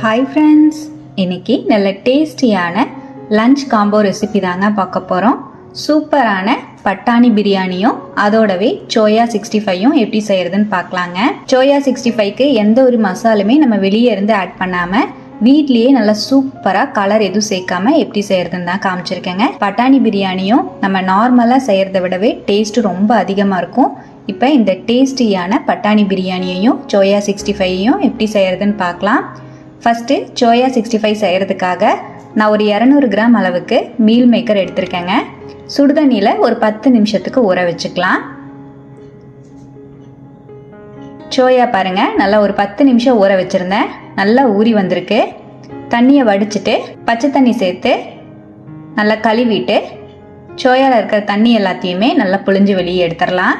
Hi friends இன்னைக்கு நல்ல டேஸ்டியான லஞ்ச் காம்போ ரெசிபி தாங்க பார்க்க போகிறோம் சூப்பரான பட்டாணி பிரியாணியும் அதோடவே சோயா சிக்ஸ்டி ஃபைவும் எப்படி செய்யறதுன்னு பார்க்கலாங்க. சோயா சிக்ஸ்டி ஃபைவ்க்கு எந்த ஒரு மசாலுமே நம்ம வெளியே இருந்து ஆட் பண்ணாமல் வீட்லேயே நல்லா சூப்பராக கலர் எதுவும் சேர்க்காம எப்படி செய்யறதுன்னு தான் காமிச்சிருக்கேங்க. பட்டாணி பிரியாணியும் நம்ம நார்மலாக செய்கிறத விடவே டேஸ்ட் ரொம்ப அதிகமாக இருக்கும். இப்போ இந்த டேஸ்டியான பட்டாணி பிரியாணியையும் சோயா சிக்ஸ்டி ஃபைவையும் எப்படி செய்யறதுன்னு பார்க்கலாம். ஃபஸ்ட்டு சோயா சிக்ஸ்டி ஃபைவ் செய்கிறதுக்காக நான் ஒரு இரநூறு கிராம் அளவுக்கு மீல் மேக்கர் எடுத்திருக்கேங்க. சுடுதண்ணியில் ஒரு பத்து நிமிஷத்துக்கு ஊற வச்சுக்கலாம். சோயா பாருங்கள் நல்லா ஒரு பத்து நிமிஷம் ஊற வச்சுருந்தேன். நல்லா ஊறி வந்திருக்கு. தண்ணியை வடிச்சிட்டு பச்சை தண்ணி சேர்த்து நல்லா கழுவிட்டு சோயாவில் இருக்கிற தண்ணி எல்லாத்தையுமே நல்லா புழிஞ்சு வெளியே எடுத்துடலாம்.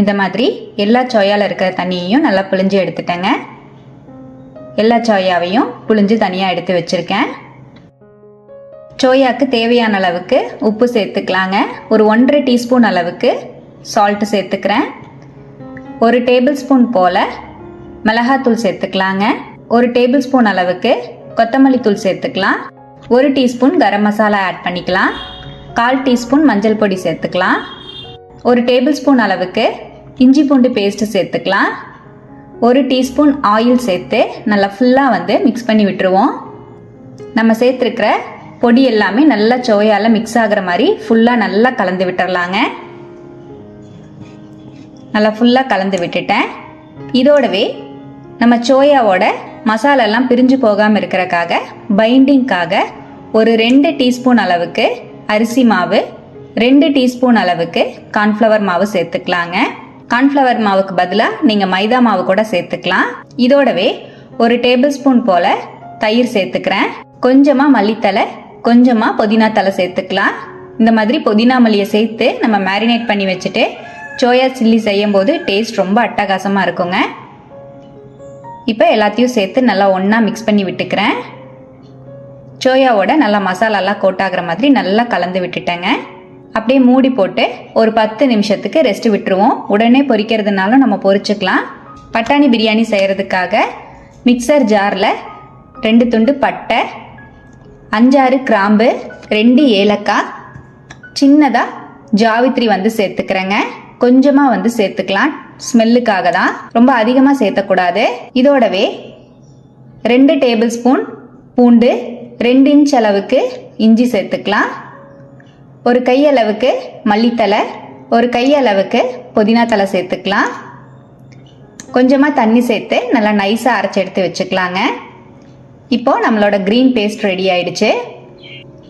இந்த மாதிரி எல்லா சோயாவில் இருக்கிற தண்ணியையும் நல்லா புழிஞ்சு எடுத்துட்டேங்க. எல்லா சோயாவையும் புழிஞ்சு தனியாக எடுத்து வச்சுருக்கேன். சோயாவுக்கு தேவையான அளவுக்கு உப்பு சேர்த்துக்கலாங்க. ஒரு ஒன்றரை டீஸ்பூன் அளவுக்கு சால்ட்டு சேர்த்துக்கிறேன். ஒரு டேபிள் ஸ்பூன் போல் மிளகாத்தூள் சேர்த்துக்கலாங்க. ஒரு டேபிள் ஸ்பூன் அளவுக்கு கொத்தமல்லி தூள் சேர்த்துக்கலாம். ஒரு டீஸ்பூன் கரம் மசாலா ஆட் பண்ணிக்கலாம். கால் டீஸ்பூன் மஞ்சள் பொடி சேர்த்துக்கலாம். ஒரு டேபிள் ஸ்பூன் அளவுக்கு இஞ்சி பூண்டு பேஸ்ட்டு சேர்த்துக்கலாம். ஒரு டீஸ்பூன் ஆயில் சேர்த்து நல்லா ஃபுல்லாக வந்து மிக்ஸ் பண்ணி விட்டுருவோம். நம்ம சேர்த்துருக்கிற பொடி எல்லாமே நல்லா சோயால் மிக்ஸ் ஆகிற மாதிரி ஃபுல்லாக நல்லா கலந்து விட்டுறலாங்க. நல்லா ஃபுல்லாக கலந்து விட்டுட்டேன். இதோடவே நம்ம சோயாவோட மசாலெல்லாம் பிரிஞ்சு போகாமல் இருக்கிறக்காக பைண்டிங்காக ஒரு ரெண்டு டீஸ்பூன் அளவுக்கு அரிசி மாவு ரெண்டு டீஸ்பூன் அளவுக்கு கார்ன்ஃப்ளவர் மாவு சேர்த்துக்கலாங்க. கார்ன்ஃப்ளவர் மாவுக்கு பதிலாக நீங்கள் மைதா மாவு கூட சேர்த்துக்கலாம். இதோடவே ஒரு டேபிள் ஸ்பூன் போல் தயிர் சேர்த்துக்கிறேன். கொஞ்சமாக மல்லித்தலை கொஞ்சமாக புதினா தலை சேர்த்துக்கலாம். இந்த மாதிரி புதினா மல்லியை சேர்த்து நம்ம மேரினேட் பண்ணி வச்சுட்டு சோயா சில்லி செய்யும் போது டேஸ்ட் ரொம்ப அட்டகாசமாக இருக்குங்க. இப்போ எல்லாத்தையும் சேர்த்து நல்லா ஒன்றா மிக்ஸ் பண்ணி விட்டுக்கிறேன். சோயாவோட நல்லா மசாலாலாம் கோட் ஆகிற மாதிரி நல்லா கலந்து விட்டுட்டேங்க. அப்படியே மூடி போட்டு ஒரு பத்து நிமிஷத்துக்கு ரெஸ்ட் விட்டுருவோம். உடனே பொரிக்கிறதுனாலும் நம்ம பொரிச்சுக்கலாம் பட்டாணி பிரியாணி செய்கிறதுக்காக மிக்சர் ஜாரில் ரெண்டு துண்டு பட்டை அஞ்சாறு கிராம்பு ரெண்டு ஏலக்காய் சின்னதாக ஜாவித்ரி வந்து சேர்த்துக்கிறேங்க. கொஞ்சமாக வந்து சேர்த்துக்கலாம். ஸ்மெல்லுக்காக தான். ரொம்ப அதிகமாக சேர்த்தக்கூடாது. இதோடவே ரெண்டு டேபிள் ஸ்பூன் பூண்டு ரெண்டு இன்ச் அளவுக்கு இஞ்சி சேர்த்துக்கலாம். ஒரு கையளவுக்கு மல்லித்தலை ஒரு கையளவுக்கு புதினா தலை சேர்த்துக்கலாம். கொஞ்சமாக தண்ணி சேர்த்து நல்லா நைஸாக அரைச்சி எடுத்து வச்சுக்கலாங்க. இப்போ நம்மளோட க்ரீன் பேஸ்ட் ரெடி ஆயிடுச்சு.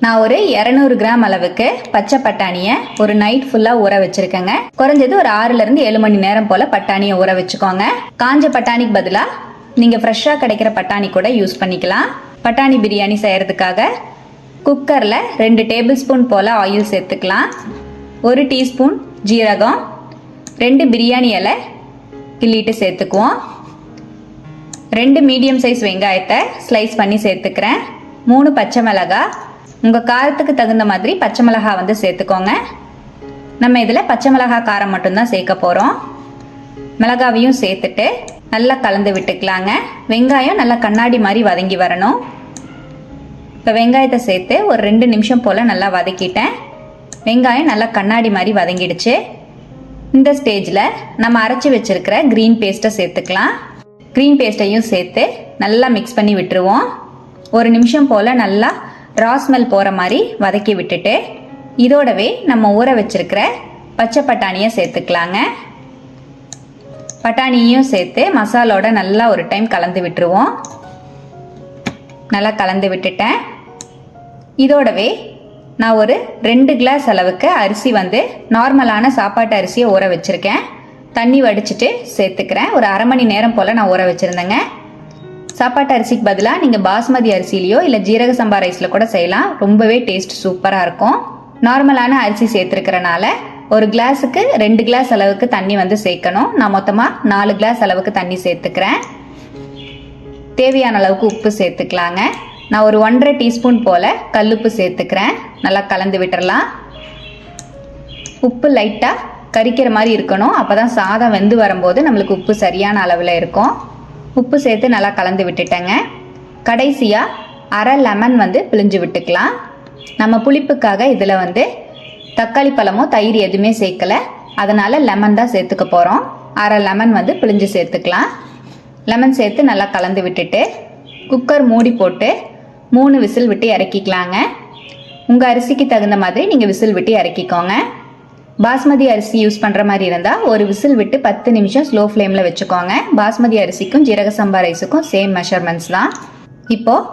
நான் ஒரு இரநூறு கிராம் அளவுக்கு பச்சை பட்டாணியை ஒரு நைட் ஃபுல்லாக ஊற வச்சுருக்கேங்க. குறைஞ்சது ஒரு ஆறுலேருந்து ஏழு மணி நேரம் போல் பட்டாணியை ஊற வச்சுக்கோங்க. காஞ்ச பட்டாணிக்கு பதிலாக நீங்கள் ஃப்ரெஷ்ஷாக கிடைக்கிற பட்டாணி கூட யூஸ் பண்ணிக்கலாம். பட்டாணி பிரியாணி செய்கிறதுக்காக குக்கரில் ரெண்டு டேபிள் ஸ்பூன் போல் ஆயில் சேர்த்துக்கலாம். ஒரு டீஸ்பூன் ஜீரகம் ரெண்டு பிரியாணி இலை கிள்ளிட்டு சேர்த்துக்குவோம். ரெண்டு மீடியம் சைஸ் வெங்காயத்தை ஸ்லைஸ் பண்ணி சேர்த்துக்கிறேன். மூணு பச்சை மிளகா உங்கள் காரத்துக்கு தகுந்த மாதிரி பச்சை மிளகா வந்து சேர்த்துக்கோங்க. நம்ம இதில் பச்சை மிளகா காரம் மட்டும்தான் சேர்க்க போகிறோம் மிளகாவையும் சேர்த்துட்டு நல்லா கலந்து விட்டுக்கலாங்க. வெங்காயம் நல்லா கண்ணாடி மாதிரி வதங்கி வரணும். இப்போ வெங்காயத்தை சேர்த்து ஒரு ரெண்டு நிமிஷம் போல் நல்லா வதக்கிட்டேன். வெங்காயம் நல்லா கண்ணாடி மாதிரி வதங்கிடுச்சு. இந்த ஸ்டேஜில் நம்ம அரைச்சி வச்சுருக்கிற க்ரீன் பேஸ்ட்டை சேர்த்துக்கலாம். க்ரீன் பேஸ்ட்டையும் சேர்த்து நல்லா மிக்ஸ் பண்ணி விட்டுருவோம். ஒரு நிமிஷம் போல் நல்லா ரா ஸ்மெல் போகிற மாதிரி வதக்கி விட்டுட்டு இதோடவே நம்ம ஊற வச்சுருக்கிற பச்சை பட்டாணியை சேர்த்துக்கலாங்க. பட்டாணியும் சேர்த்து மசாலோட நல்லா ஒரு டைம் கலந்து விட்டுருவோம். நல்லா கலந்து விட்டுட்டேன். இதோடவே நான் ஒரு ரெண்டு கிளாஸ் அளவுக்கு அரிசி வந்து நார்மலான சாப்பாட்டு அரிசியை ஊற வச்சுருக்கேன். தண்ணி வடிச்சிட்டு சேர்த்துக்கிறேன். ஒரு அரை மணி நேரம் போல் நான் ஊற வச்சுருந்தேங்க. சாப்பாட்டு அரிசிக்கு பதிலாக நீங்கள் பாஸ்மதி அரிசிலையோ இல்லை ஜீரக சம்பா ரைஸில் கூட செய்யலாம். ரொம்பவே டேஸ்ட் சூப்பராக இருக்கும். நார்மலான அரிசி சேர்த்துருக்கிறனால ஒரு கிளாஸுக்கு ரெண்டு கிளாஸ் அளவுக்கு தண்ணி வந்து சேர்க்கணும். நான் மொத்தமாக நாலு கிளாஸ் அளவுக்கு தண்ணி சேர்த்துக்கிறேன். தேவையான அளவுக்கு உப்பு சேர்த்துக்கலாங்க. நான் ஒரு ஒன்றரை டீஸ்பூன் போல் கல்லுப்பு சேர்த்துக்கிறேன். நல்லா கலந்து விட்டுறலாம். உப்பு லைட்டாக கறிக்கிற மாதிரி இருக்கணும். அப்போ தான் சாதம் வெந்து வரும்போது நம்மளுக்கு உப்பு சரியான அளவில் இருக்கும். உப்பு சேர்த்து நல்லா கலந்து விட்டுட்டேங்க. கடைசியாக அரை லெமன் வந்து பிழிஞ்சு விட்டுக்கலாம். நம்ம புளிப்புக்காக இதில் வந்து தக்காளி பழமோ தயிர் எதுவுமே சேர்க்கல. அதனால் லெமன் தான் சேர்த்துக்க போகிறோம் அரை லெமன் வந்து பிழிஞ்சு சேர்த்துக்கலாம். லெமன் சேர்த்து நல்லா கலந்து விட்டுட்டு குக்கர் மூடி போட்டு மூணு விசில் விட்டு இறக்கிக்கலாங்க. உங்கள் அரிசிக்கு தகுந்த மாதிரி நீங்கள் விசில் விட்டு இறக்கிக்கோங்க. பாஸ்மதி அரிசி யூஸ் பண்ணுற மாதிரி இருந்தால் ஒரு விசில் விட்டு பத்து நிமிஷம் ஸ்லோ ஃப்ளேமில் வச்சுக்கோங்க. பாஸ்மதி அரிசிக்கும் ஜீரக சம்பா ரைஸுக்கும் சேம் மெஷர்மெண்ட்ஸ் தான். இப்போது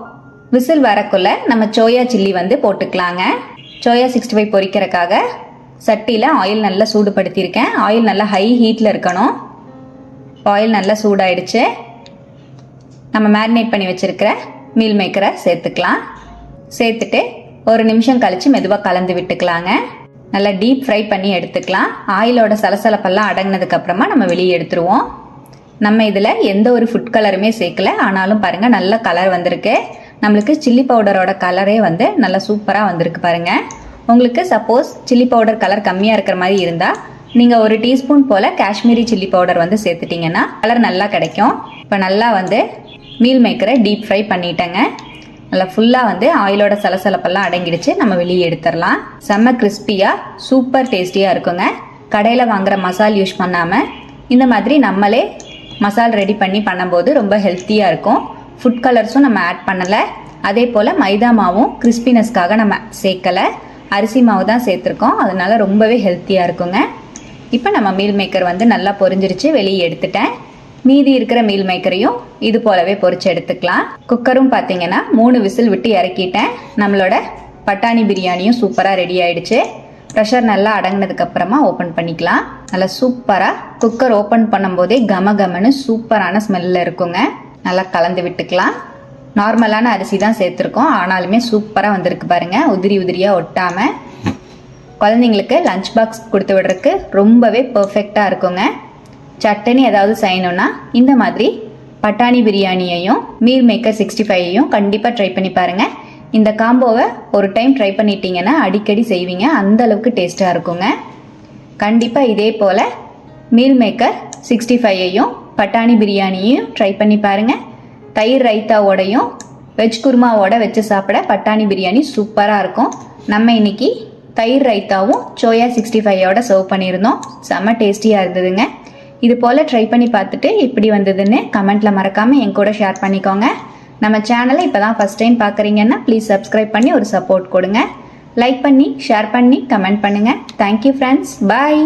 விசில் வரக்குள்ள நம்ம சோயா சில்லி வந்து போட்டுக்கலாங்க. சோயா சிக்ஸ்டி ஃபைவ் பொரிக்கிறக்காக சட்டியில் ஆயில் நல்லா சூடுபடுத்தியிருக்கேன். ஆயில் நல்லா ஹை ஹீட்டில் இருக்கணும். ஆயில் நல்லா சூடாயிடுச்சு. நம்ம மேரினேட் பண்ணி வச்சுருக்கிற மீல் மேக்கரை சேர்த்துக்கலாம். சேர்த்துட்டு ஒரு நிமிஷம் கழித்து மெதுவாக கலந்து விட்டுக்கலாங்க. நல்லா டீப் ஃப்ரை பண்ணி எடுத்துக்கலாம். ஆயிலோட சலசலப்பெல்லாம் அடங்கினதுக்கப்புறமா நம்ம வெளியே எடுத்துருவோம். நம்ம இதில் எந்த ஒரு ஃபுட் கலருமே சேர்க்கல. ஆனாலும் பாருங்கள் நல்ல கலர் வந்திருக்கு. நம்மளுக்கு சில்லி பவுடரோட கலரே வந்து நல்லா சூப்பராக வந்திருக்கு பாருங்கள் உங்களுக்கு சப்போஸ் சில்லி பவுடர் கலர் கம்மியாக இருக்கிற மாதிரி இருந்தால் நீங்கள் ஒரு டீஸ்பூன் போல் காஷ்மீரி சில்லி பவுடர் வந்து சேர்த்துட்டிங்கன்னா கலர் நல்லா கிடைக்கும். இப்போ நல்லா வந்து மீல் மேக்கரை டீப் ஃப்ரை பண்ணிட்டேங்க. நல்லா ஃபுல்லாக வந்து ஆயிலோட சலசலப்பெல்லாம் அடங்கிடுச்சு. நம்ம வெளியே எடுத்துடலாம். செம்ம கிறிஸ்பியாக சூப்பர் டேஸ்டியாக இருக்குங்க. கடையில் வாங்குற மசால் யூஸ் பண்ணாமல் இந்த மாதிரி நம்மளே மசால் ரெடி பண்ணி பண்ணும்போது ரொம்ப ஹெல்த்தியாக இருக்கும். ஃபுட் கலர்ஸும் நம்ம ஆட் பண்ணலை. அதே போல் மைதா மாவும் கிறிஸ்பினஸ்க்காக நம்ம சேர்க்கலை. அரிசி மாவு தான் சேர்த்துருக்கோம். அதனால ரொம்பவே ஹெல்த்தியாக இருக்குங்க. இப்போ நம்ம மீல் மேக்கர் வந்து நல்லா பொரிஞ்சிருச்சு. வெளியே எடுத்துட்டேன். மீதி இருக்கிற மீல் மேக்கரையும் இது போலவே பொறிச்சு எடுத்துக்கலாம். குக்கரும் பார்த்தீங்கன்னா மூணு விசில் விட்டு இறக்கிட்டேன். நம்மளோட பட்டாணி பிரியாணியும் சூப்பராக ரெடி ஆயிடுச்சு. ப்ரெஷர் நல்லா அடங்கினதுக்கு அப்புறமா ஓப்பன் பண்ணிக்கலாம். நல்லா சூப்பராக குக்கர் ஓப்பன் பண்ணும்போதே கம கமன்னு சூப்பரான ஸ்மெல்லில் இருக்குங்க. நல்லா கலந்து விட்டுக்கலாம். நார்மலான அரிசி தான் சேர்த்துருக்கோம். ஆனாலுமே சூப்பராக வந்திருக்கு பாருங்க. உதிரி உதிரியாக ஒட்டாமல் குழந்தைங்களுக்கு லஞ்ச் பாக்ஸ் கொடுத்து விடுறதுக்கு ரொம்பவே பர்ஃபெக்டாக இருக்குங்க. சட்டனி ஏதாவது செய்யணும்னா இந்த மாதிரி பட்டாணி பிரியாணியையும் மீல் மேக்கர் சிக்ஸ்டி ஃபைவையும் கண்டிப்பாக ட்ரை பண்ணி பாருங்கள் இந்த காம்போவை ஒரு டைம் ட்ரை பண்ணிட்டீங்கன்னா அடிக்கடி செய்வீங்க. அந்த அளவுக்கு டேஸ்ட்டாக இருக்குங்க. கண்டிப்பாக இதே போல் மீல் மேக்கர் சிக்ஸ்டி ஃபைவையும் பட்டாணி பிரியாணியையும் ட்ரை பண்ணி பாருங்கள் தயிர் ரைத்தாவோடையும் வெஜ் குருமாவோட வச்சு சாப்பிட பட்டாணி பிரியாணி சூப்பராக இருக்கும். நம்ம இன்னைக்கு தயிர் ரைத்தாவும் சோயா சிக்ஸ்டி ஃபைவோட சர்வ் பண்ணியிருந்தோம். செம்ம டேஸ்டியாக இருந்ததுங்க. இது போல் ட்ரை பண்ணி பார்த்துட்டு எப்படி வந்ததுன்னு கமெண்ட்டில் மறக்காமல் என் கூட ஷேர் பண்ணிக்கோங்க. நம்ம சேனலை இப்போ தான் ஃபஸ்ட் டைம் பார்க்குறீங்கன்னா ப்ளீஸ் சப்ஸ்கிரைப் பண்ணி ஒரு சப்போர்ட் கொடுங்க. லைக் பண்ணி ஷேர் பண்ணி கமெண்ட் பண்ணுங்கள் தேங்க்யூ ஃப்ரெண்ட்ஸ் பாய்